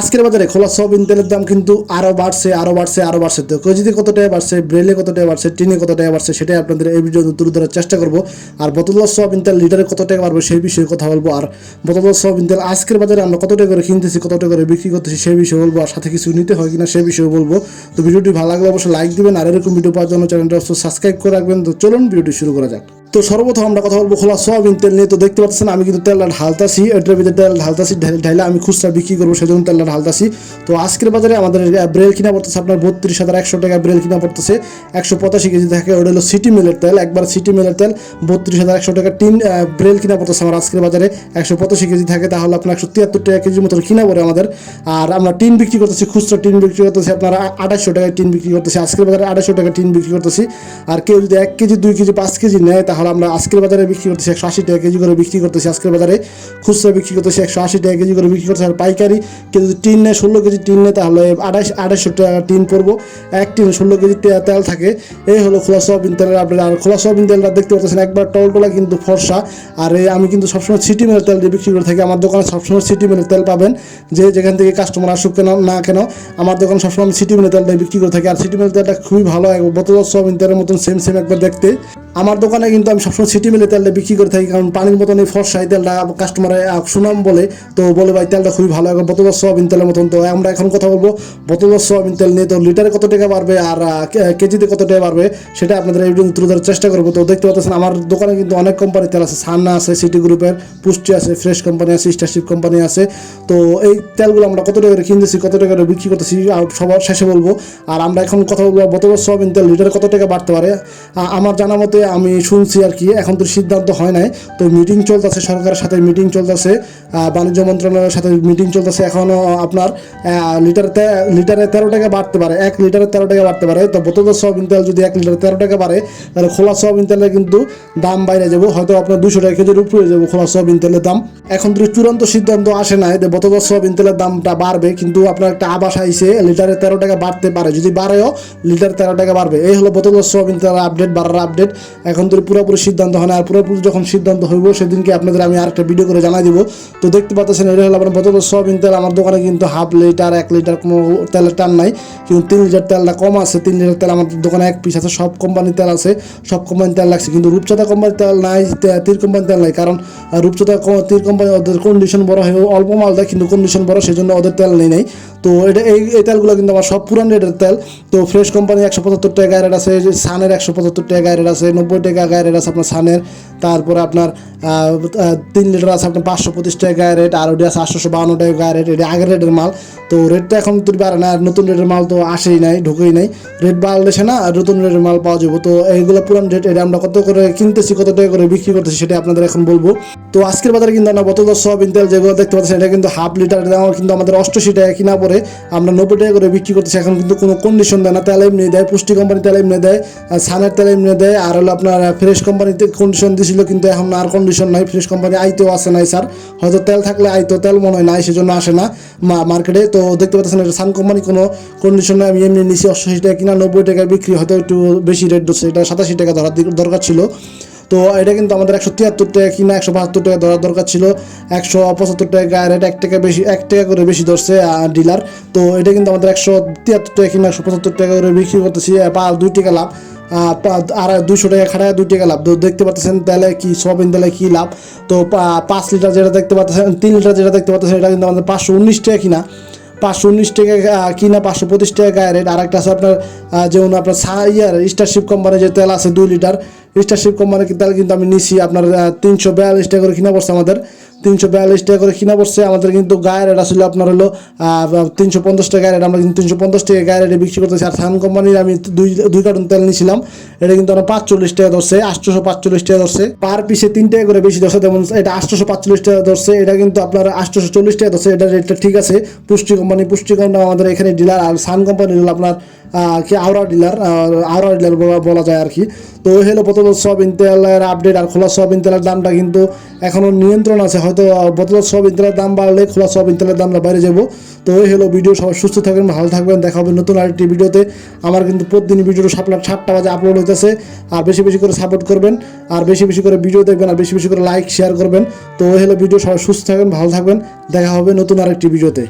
আজকের বাজারে খোলা সয়াবিন তেলের দাম কিন্তু আরও বাড়ছে আরও বাড়ছে আরও বাড়ছে। তো কেজিতে কত টাকা বাড়ছে, ব্রেলে কত টাকা বাড়ছে, টিনে কত টাকা বাড়ছে, সেটাই আপনাদের এই ভিডিও তুলে ধরার চেষ্টা করব। আর বোতলদার সয়াবিন তেল লিটারে কত টাকা বাড়বে সেই বিষয়ে কথা বলব। আর বোতলদার সয়াবিন তেল আজকের বাজারে আমরা কত টাকা করে কিনতেছি কত টাকা করে বিক্রি করতেছি সেই বিষয়ে বলব। আর সাথে কিছু নিতে হয় কিনা সেই বিষয়ে বলব। তো ভিডিওটি ভালো লাগলে অবশ্যই লাইক দিবেন। আর এরকম ভিডিও পাওয়ার জন্য চ্যানেলটা অবশ্যই সাবস্ক্রাইব করে রাখবেন। তো চলুন ভিডিওটি শুরু করা যাক। তো সর্বপ্রথম আমরা কথা বলব খোলা সোয়াবিন তেল নিয়ে। তো দেখতে পাচ্ছেন, আমি কিন্তু তেলটা ঢালতাছি এটার ভিতরে তেল ঢালতাছি, ঢাল- ঢাইলে আমি খুচরা বিক্রি করব, সেজন্য তেলটা ঢালতাছি। তো আজকের বাজারে আমাদের ব্রেল কিনা পড়তেছে আপনার বত্রিশ হাজার একশো টাকা ব্রেল কিনা পড়তেছে। একশো পঁচাশি কেজি থাকে, ওটা হলো সিটি মিলের তেল, একবার সিটি মিলের তেল, বত্রিশ হাজার একশো টাকা টিন ব্রেল কিনা পড়তেছে আমার আজকের বাজারে। একশো পঁচাশি কেজি থাকে, তাহলে আপনার একশো তিয়াত্তর টাকা কেজির মতো কিনা পড়ে আমাদের। আর আমরা টিন বিক্রি করতেছি, খুচরা টিন বিক্রি করতেছি, আপনারা আঠাশশো টাকায় টিন বিক্রি করতেছি, আজকের বাজারে আঠাশশো টাকা টিন বিক্রি করতেছি। আর কেউ যদি এক কেজি, দুই কেজি, পাঁচ কেজি নেয়, তাহলে আমরা আজকের বাজারে বিক্রি করতেছি একশো আশি টাকা কেজি করে বিক্রি করতেছি। আজকের বাজারে খুচরা বিক্রি করতেছি একশো আশি টাকা কেজি করে বিক্রি করতেছি। আর পাইকারি কেউ যদি টিন নেয়, ষোলো কেজি টিন নেয়, তাহলে আড়াইশ, আড়াইশো টাকা টিন পড়ব। এক টিন, ষোলো কেজি তেল থাকে। এই হলো খোলা সোয়াবিন তেলের আপডেট আর খোলা সোয়াবিন তেলটা দেখতে পাচ্ছেন, একবার টলটোলা কিন্তু ফর্সা। আর এই আমি কিন্তু সবসময় সিটি মেলের তেল দিয়ে বিক্রি করে থাকি। আমার দোকানে সবসময় সিটি মেলের তেল পাবেন। যে যেখান থেকে কাস্টমার আসুক কেন, না কেন, আমার দোকানে সবসময় আমি সিটি মেলের তেলটা বিক্রি করে থাকি। আর সিটি মেলের তেলটা খুবই ভালো বোতল সোয়াবিন তেলের মতন সেম সেম একবার দেখতে। আমার দোকানে কিন্তু আমি সবসময় সিটি মিলে তেলটা বিক্রি করে থাকি, কারণ পানির মতন এই ফর্সা এই তেলটা কাস্টমারে সুনাম বলে। তো বলে, ভাই, তেলটা খুবই ভালো, এখন বোতল সোয়াবিন তেলের মতন। তো আমরা এখন কথা বলব বোতল সোয়াবিন তেল নিয়ে তো লিটারে কত টাকা বাড়বে আর কেজিতে কত টাকা বাড়বে, সেটা আপনাদের এই তুলে ধরার চেষ্টা করব। তো দেখতে পাচ্ছেন, আমার দোকানে কিন্তু অনেক কোম্পানির তেল আছে। সান্না আছে, সিটি গ্রুপের, পুষ্টি আছে, ফ্রেশ কোম্পানি আছে, স্টারশিপ কোম্পানি আছে। তো এই তেলগুলো আমরা কত টাকা করে কিনতেছি, কত টাকা করে বিক্রি করতেছি সবার শেষে বলব। আর আমরা এখন কথা বলব বোতল সোয়াবিন তেল লিটারে কত টাকা বাড়তে পারে? আমার জানা মতে আমি শুনছি আর কি এখন তো সিদ্ধান্ত হয় নাই। তো মিটিং চলতেছে সরকারের সাথে মিটিং চলতেছে। বাণিজ্য মন্ত্রণালয়ের সাথে মিটিং চলতেছে এখনও আপনার লিটারে লিটারে তেরো টাকা বাড়তে পারে, এক লিটারে তেরো টাকা বাড়তে পারে। তো বোতল সোয়াবিন তেল যদি এক লিটারে তেরো টাকা বাড়ে, তাহলে খোলা সোয়াবিন তেলের কিন্তু দাম বাইরে যাব। হয়তো আপনার দুশো টাকা কেজির উপরে যাব খোলা সোয়াবিন তেলের দাম। এখন তো চূড়ান্ত সিদ্ধান্ত আসে নাই যে বোতল সোয়াবিন তেলের দামটা বাড়বে, কিন্তু আপনার একটা আবাস আইসে লিটারে তেরো টাকা বাড়তে পারে, যদি বাড়েও লিটার তেরো টাকা বাড়বে। এই হলো বোতল সোয়াবিন তেলের আপডেট বাড়ার আপডেট এখন তো পুরোপুরি সিদ্ধান্ত হয় না, আর পুরোপুরি যখন সিদ্ধান্ত হইব, সেদিনকে আপনাদের আমি আরেকটা ভিডিও করে জানাই দিব। তো দেখতে পাচ্ছেন, এটা হলো আপনার বোতল সোয়াবিন তেল। আমার দোকানে কিন্তু হাফ লিটার, এক লিটার কোনো তেলের টান নাই। কিন্তু তিন লিটার তেলটা কম আছে। তিন লিটার তেল আমার দোকানে এক পিস আছে। সব কোম্পানির তেল আছে। সব কোম্পানির তেল লাগছে। কিন্তু রূপচাঁদা কোম্পানির তেল নাই তির কোম্পানির তেল নাই। কারণ রূপচাঁদা তীর কোম্পানি ওদের কন্ডিশন বড় হয়। অল্প মাল দেয়, কিন্তু কন্ডিশন বড়, সেজন্য ওদের তেল নেই, নাই। তো এটা, এই এই তেলগুলো কিন্তু আমার সব পুরান রেটের তেল। তো ফ্রেশ কোম্পানি একশো পঁচাত্তর টাকা গায়ের আছে সানের একশো পঁচাত্তর টাকা গায়ের আছে, নব্বই টাকা গায়ের আছে আপনার সানের। তারপরে আপনার তিন লিটার আছে আপনার পাঁচশো পঁচিশ টাকা রেট আর ওটি আছে আটশোশো বাউন্ন টাকা রেট এটা আগের রেটের মাল। তো রেটটা এখন তো বাড়ে না, আর নতুন রেটের মাল তো আসেই নাই, ঢুকেই নাই। রেট বাড়লেছে না আর নতুন রেটের মাল পাওয়া যাবে। তো এইগুলো পুরান রেট এটা আমরা কত করে কিনতেছি, কত টাকা করে বিক্রি করতেছি, সেটা আপনাদের এখন বলব। তো আজকের বাজারে কিন্তু আমরা বোতল সোয়াবিন তেল যেগুলো দেখতে পাচ্ছেন, এটা কিন্তু হাফ লিটার কিন্তু আমাদের অষ্টআশি টাকা কিনা পরে আমরা নব্বই টাকা করে বিক্রি করতেছি। এখন কিন্তু কোনো কন্ডিশন দেয় না। তেল এমনি দেয়, পুষ্টি কোম্পানি তেল এমনি দেয় সানের তেল এমনি দেয়, আর হলো আপনার ফ্রেশ কোম্পানিতে কন্ডিশন দিছিল কিন্তু এখন আর কন্ডিশন নাই। ফ্রেশ কোম্পানি আইতেও আসে নাই, স্যার। হয়তো তেল থাকলে আইতো, তেল মনে হয় নাই, সেজন্য আসে না মার্কেটে তো দেখতে পাচ্ছেন এটা সান কোম্পানি কোনো কন্ডিশন নাই। আমি এমনি নিছি, অষ্টআশি টাকা কিনা নব্বই টাকায় বিক্রি, হয়তো একটু বেশি রেট ধরছে। এটা সাতাশি টাকা ধরার দরকার ছিল। তো এটা কিন্তু আমাদের একশো তিয়াত্তর টাকা কিনা একশো বাহাত্তর টাকা ধরার দরকার ছিল। একশো পঁচাত্তর টাকা রেট এক টাকা বেশি, এক টাকা করে বেশি ধরছে ডিলার তো এটা কিন্তু আমাদের একশো তিয়াত্তর টাকা কিনা একশো পঁচাত্তর টাকা করে বিক্রি করতেছি বা দুই টাকা লাভ। আর দুশো টাকা খাটায় দুই টাকা লাভ। তো দেখতে পাচ্ছেন তেলে কি, সোয়াবিন তেলে কি লাভ? তো পাঁচ লিটার যেটা দেখতে পাচ্ছেন, তিন লিটার যেটা দেখতে পাচ্ছেন, এটা কিন্তু আমাদের পাঁচশো উনিশ টাকা কিনা। পাঁচশো উনিশ টাকা কিনা পাঁচশো পঁচিশ টাকা গায়ে রেট আর একটা আছে আপনার যেমন আপনার ইয়ার স্টারশিপ কোম্পানি যে তেল আছে দুই লিটার স্টারশিপ কোম্পানির তেল কিন্তু আমি নিছি আপনার তিনশো বিয়াল্লিশ টাকা করে কিনা পড়ছে আমাদের। তিনশো বিয়াল্লিশ টাকা করে কিনা পড়ছে। আমাদের কিন্তু গায়ের রেট আসলে আপনার হলো তিনশো পঞ্চাশ টাকা রেট। আমরা কিন্তু তিনশো পঞ্চাশ টাকা গায়ের রেটে বিক্রি করতেছি। আর সান কোম্পানির আমি দুই দুই কার্টন তেল নিয়েছিলাম এটা কিন্তু আমরা পাঁচচল্লিশ টাকা ধরছে, আটশোশো পাঁচচল্লিশ টাকা ধরছে। পার পিসে তিন টাকা করে বেশি ধরছে। যেমন এটা আটশোশো পাঁচচল্লিশ টাকা ধরছে, এটা কিন্তু আপনার আটশোশো চল্লিশ টাকা ধরছে। এটা রেটটা ঠিক আছে। পুষ্টি কোম্পানি পুষ্টি কোম্পানি আমাদের এখানে ডিলার। আর সান কোম্পানি হলো আপনার কি আওরা ডিলার আওরা ডিলার বলা যায় আর কি তো এই হলো বোতল সয়াবিন তেলের আপডেট আর খোলা সয়াবিন তেলের দামটা কিন্তু এখনও নিয়ন্ত্রণ আছে। হয়তো বোতল সয়াবিন তেলের দাম বাড়লে খোলা সয়াবিন তেলের দামটা বাইরে যাব। তো এই হলো ভিডিও সবাই সুস্থ থাকবেন, ভালো থাকবেন। দেখা হবে নতুন আরেকটি ভিডিওতে আমার কিন্তু প্রতিদিন ভিডিওটা সাতটা সাতটা বাজে আপলোড হইতেছে। আর বেশি বেশি করে সাপোর্ট করবেন। আর বেশি বেশি করে ভিডিও দেখবেন আর বেশি বেশি করে লাইক শেয়ার করবেন। তো এই হলো ভিডিও সবাই সুস্থ থাকবেন, ভালো থাকবেন। দেখা হবে নতুন আরেকটি ভিডিওতে